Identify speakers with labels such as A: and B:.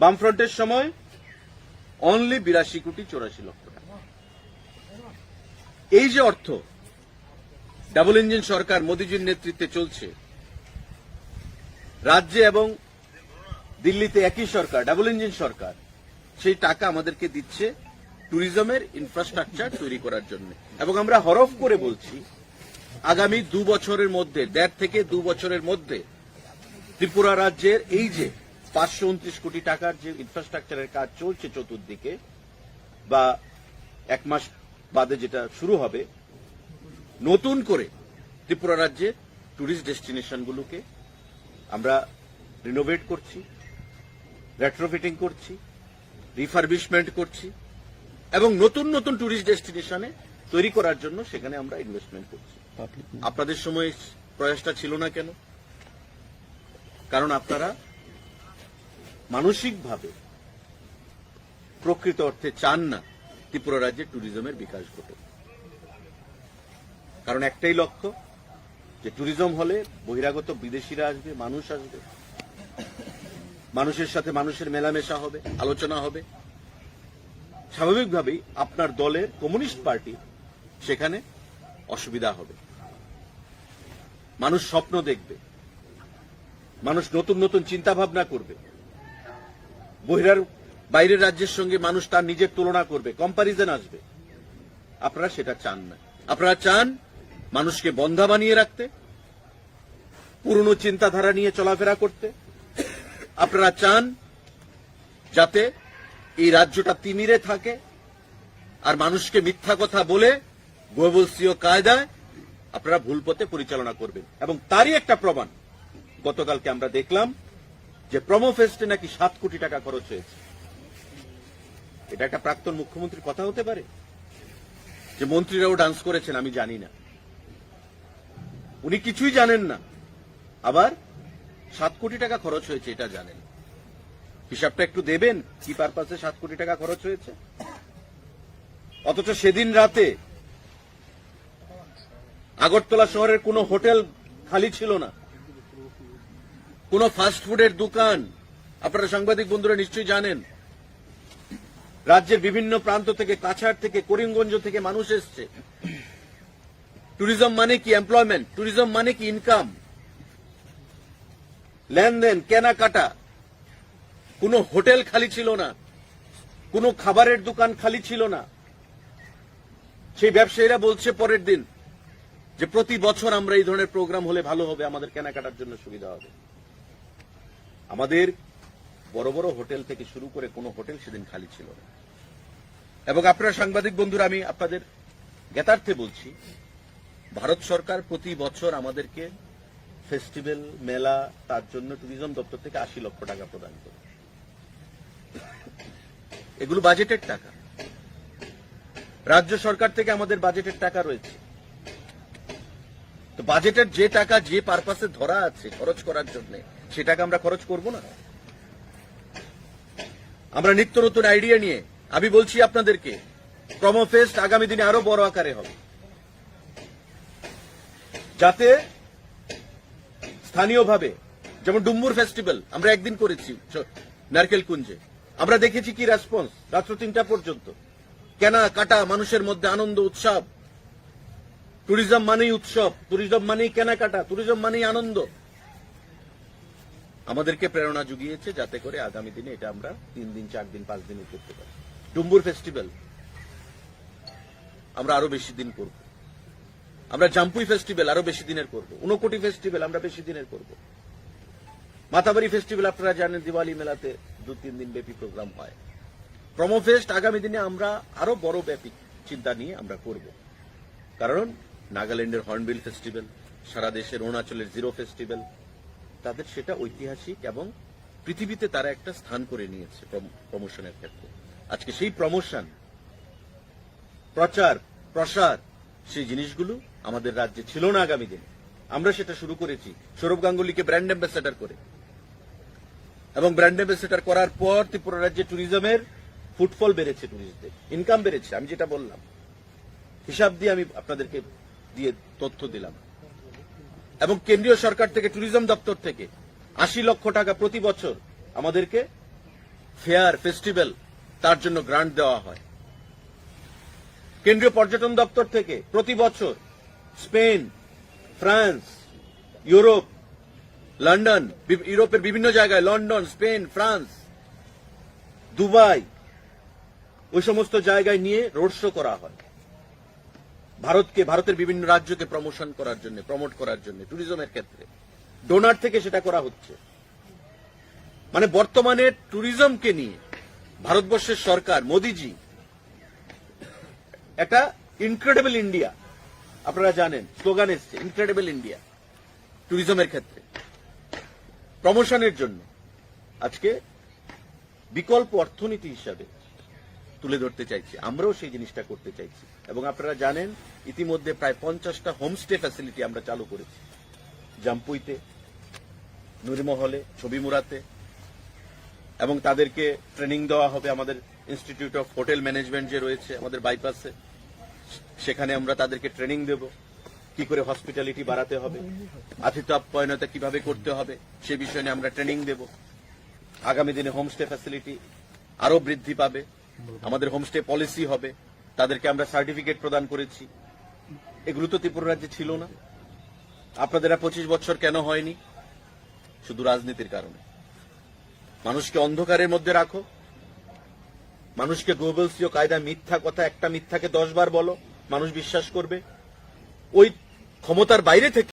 A: বামফ্রন্টের সময় অনলি বিরাশি কোটি চৌরাশি লক্ষ টাকা। এই যে অর্থ ডাবল ইঞ্জিন সরকার মোদীজির নেতৃত্বে চলছে, রাজ্যে এবং দিল্লিতে একই সরকার ডাবল ইঞ্জিন সরকার, সেই টাকা আমাদেরকে দিচ্ছে ট্যুরিজমের ইনফ্রাস্ট্রাকচার তৈরি করার জন্য। এবং আমরা হরফ করে বলছি, আগামী দু বছরের মধ্যে, দেড় থেকে দু বছরের মধ্যে ত্রিপুরা রাজ্যের এই যে পাঁচশো উনত্রিশ কোটি টাকার যে ইনফ্রাস্ট্রাকচারের কাজ চলছে চতুর্দিকে বা এক মাস বাদে যেটা শুরু হবে নতুন করে ত্রিপুরা রাজ্যের ট্যুরিস্ট ডেস্টিনেশনগুলোকে আমরা রিনোভেট করছি রেট্রোফিটিং করছি রিফারবিশমেন্ট করছি এবং নতুন নতুন ট্যুরিস্ট ডেস্টিনেশনে তৈরি করার জন্য সেখানে আমরা ইনভেস্টমেন্ট করছি। আপনাদের সময় প্রয়াসটা ছিল না কেন? কারণ আপনারা মানসিকভাবে প্রকৃত অর্থে চান না ত্রিপুরা রাজ্যে ট্যুরিজমের বিকাশ ঘটে। কারণ একটাই লক্ষ্য, যে ট্যুরিজম হলে বহিরাগত বিদেশিরা আসবে, মানুষ আসবে। মানুষের সাথে মানুষের মেলামেশা হবে, আলোচনা হবে। স্বাভাবিকভাবেই আপনার দলের কমিউনিস্ট পার্টি সেখানে অসুবিধা হবে। মানুষ স্বপ্ন দেখবে। মানুষ নতুন নতুন চিন্তা ভাবনা করবে। বহিরার বাইরের রাজ্যের সঙ্গে মানুষ তার নিজের তুলনা করবে কম্পারিজন আসবে। আপনারা সেটা চান না। আপনারা চান মানুষকে বন্ধা বানিয়ে রাখতে, পুরনো চিন্তাধারা নিয়ে চলাফেরা করতে। আপনারা চান যাতে এই রাজ্যটা তিমিরে থাকে আর মানুষকে মিথ্যা কথা বলে গোবলসীয় কায়দায় আপনারা ভুল পথে পরিচালনা করবেন। এবং তারই একটা প্রমাণ, গতকালকে আমরা দেখলাম যে প্রমো ফেস্টে নাকি সাত কোটি টাকা খরচ হয়েছে। এটা একটা প্রাক্তন মুখ্যমন্ত্রীর কথা হতে পারে? যে মন্ত্রীরাও ডান্স করেছেন, আমি জানি না। উনি কিছুই জানেন না। আবার সাত কোটি টাকা খরচ হয়েছে, এটা জানেন। হিসাবটা একটু দেবেন, কি পারপাসে সাত কোটি টাকা খরচ হয়েছে? অথচ সেদিন রাতে আগরতলা শহরের কোনো হোটেল খালি ছিল না। কোনো ফাস্ট ফুডের দোকান। আপনারা সাংবাদিক বন্ধুরা নিশ্চয়ই জানেন। রাজ্যের বিভিন্ন প্রান্ত থেকে, কাছাড় থেকে, করিমগঞ্জ থেকে মানুষ এসছে। ট্যুরিজম মানে কি? এমপ্লয়মেন্ট ট্যুরিজম মানে কি? ইনকাম লেনদেন, কেনাকাটা। কোনো হোটেল খালি ছিল না। কোনো খাবারের দোকান খালি ছিল না। সেই ব্যবসায়ীরা বলছে পরের দিন যে প্রতি বছর আমরা এই ধরনের প্রোগ্রাম হলে ভালো হবে, আমাদের কেনাকাটার জন্য সুবিধা হবে। আমাদের বড় বড় হোটেল থেকে শুরু করে কোনো হোটেল সেদিন খালি ছিল না। এবং আপনারা সাংবাদিক বন্ধুরা, আমি আপনাদের জ্ঞাতার্থে বলছি, ভারত সরকার প্রতি বছর আমাদেরকে ফেস্টিভ্যাল, মেলা, তার জন্য ট্যুরিজম দপ্তর থেকে আশি লক্ষ টাকা প্রদান করে। এগুলো বাজেটের টাকা। রাজ্য সরকার থেকে আমাদের বাজেটের টাকা রয়েছে। তো বাজেটের যে টাকা যে পারপাসে ধরা আছে খরচ করার জন্য সে টাকা আমরা খরচ করব না। আমরা নিত্য নতুন আইডিয়া নিয়ে, আমি বলছি আপনাদেরকে প্রমোফেস্ট আগামী দিনে আরও বড় আকারে হবে। যাতে স্থানীয়ভাবে, যেমন ডুম্বুর ফেস্টিভ্যাল আমরা একদিন করেছি নারকেল কুঞ্জে আমরা দেখেছি কি রেসপন্স রাত্র তিনটা পর্যন্ত। কেনা, কাটা, মানুষের মধ্যে আনন্দ, উৎসব। ট্যুরিজম মানেই উৎসব ট্যুরিজম মানেই কেনাকাটা ট্যুরিজম মানেই আনন্দ। আমাদেরকে প্রেরণা জুগিয়েছে যাতে করে আগামী দিনে এটা আমরা তিন দিন, চার দিন, পাঁচ দিন করতে পারি। ডুম্বুর ফেস্টিভ্যাল আমরা আরও বেশি দিন করব। আমরা জাম্পুই ফেস্টিভ্যাল আরও বেশি দিনের করব। উনকোটি ফেস্টিভ্যাল আমরা বেশি দিনের করব। মাতাবাড়ি ফেস্টিভ্যাল আপনারা জানেন, দিওয়ালি মেলাতে দু, তিন দিন ব্যাপী প্রোগ্রাম হয়। প্রমোফেস্ট আগামী দিনে আমরা আরও বড় ব্যাপী চিন্তা নিয়ে আমরা করব। কারণ নাগাল্যান্ডের হর্নবিল ফেস্টিভ্যাল সারা দেশের অরুণাচলের জিরো ফেস্টিভ্যাল তাদের সেটা ঐতিহাসিক এবং পৃথিবীতে তারা একটা স্থান করে নিয়েছে প্রমোশনের ক্ষেত্রে। আজকে সেই প্রমোশন, প্রচার, প্রসার, সেই জিনিসগুলো আমাদের রাজ্যে ছিল না আগামী দিনে। আমরা সেটা শুরু করেছি সৌরভ গাঙ্গুলিকে ব্র্যান্ড অ্যাম্বাসেডার করে। এবং ব্র্যান্ড অ্যাম্বাসেডার করার পর ত্রিপুরা রাজ্যে ট্যুরিজমের ফুটফল বেড়েছে ট্যুরিস্টদের, ইনকাম বেড়েছে, আমি যেটা বললাম। হিসাব দিয়ে আমি আপনাদেরকে দিয়ে তথ্য দিলাম। এবং কেন্দ্রীয় সরকার থেকে ট্যুরিজম দপ্তর থেকে আশি লক্ষ টাকা প্রতি বছর আমাদেরকে ফেয়ার ফেস্টিভ্যাল তার জন্য গ্রান্ট দেওয়া হয়। কেন্দ্রীয় পর্যটন দপ্তর থেকে প্রতি বছর স্পেন, ফ্রান্স, ইউরোপ, লন্ডন ইউরোপের বিভিন্ন জায়গায়, লন্ডন, স্পেন, ফ্রান্স, দুবাই, ওই সমস্ত জায়গায় নিয়ে রোড শো করা হয়। ভারতকে, ভারতের বিভিন্ন রাজ্যকে প্রমোশন করার জন্য প্রমোট করার জন্য ট্যুরিজমের ক্ষেত্রে। ডোনার থেকে সেটা করা হচ্ছে। মানে বর্তমানে ট্যুরিজমকে নিয়ে ভারতবর্ষের সরকার, মোদিজি, একটা ইনক্রেডিবল ইন্ডিয়া আপনারা জানেন স্লোগান এসছে ইনক্রেডিবল ইন্ডিয়া ট্যুরিজমের ক্ষেত্রে। প্রমোশনের জন্য। আজকে বিকল্প অর্থনীতি হিসাবে তুলে ধরতে চাইছি। আমরাও সেই জিনিসটা করতে চাইছি। এবং আপনারা জানেন, ইতিমধ্যে প্রায় পঞ্চাশটা হোমস্টে ফ্যাসিলিটি আমরা চালু করেছি। জাম্পুইতে, নুরিমহলে ছবিমুরাতে এবং তাদেরকে ট্রেনিং দেওয়া হবে আমাদের ইনস্টিটিউট অফ হোটেল ম্যানেজমেন্ট যে রয়েছে, আমাদের বাইপাসে সেখানে আমরা তাদেরকে ট্রেনিং দেব। কি করে হসপিটালিটি বাড়াতে হবে, আতিথ্য আপ্যায়নতা কীভাবে করতে হবে, সে বিষয়ে আমরা ট্রেনিং দেব। আগামী দিনে হোমস্টে ফ্যাসিলিটি আরও বৃদ্ধি পাবে। আমাদের হোমস্টে পলিসি হবে, তাদেরকে আমরা সার্টিফিকেট প্রদান করেছি। এগুলো তো ত্রিপুরা রাজ্যে ছিল না। আপনাদের পঁচিশ বছর কেন হয়নি? শুধু রাজনীতির কারণে। মানুষকে অন্ধকারের মধ্যে রাখো। মানুষকে গ্লোবালসীয় কায়দা মিথ্যা কথা, একটা মিথ্যাকে দশ বার বলো। মানুষ বিশ্বাস করবে। ওই ক্ষমতার বাইরে থেকে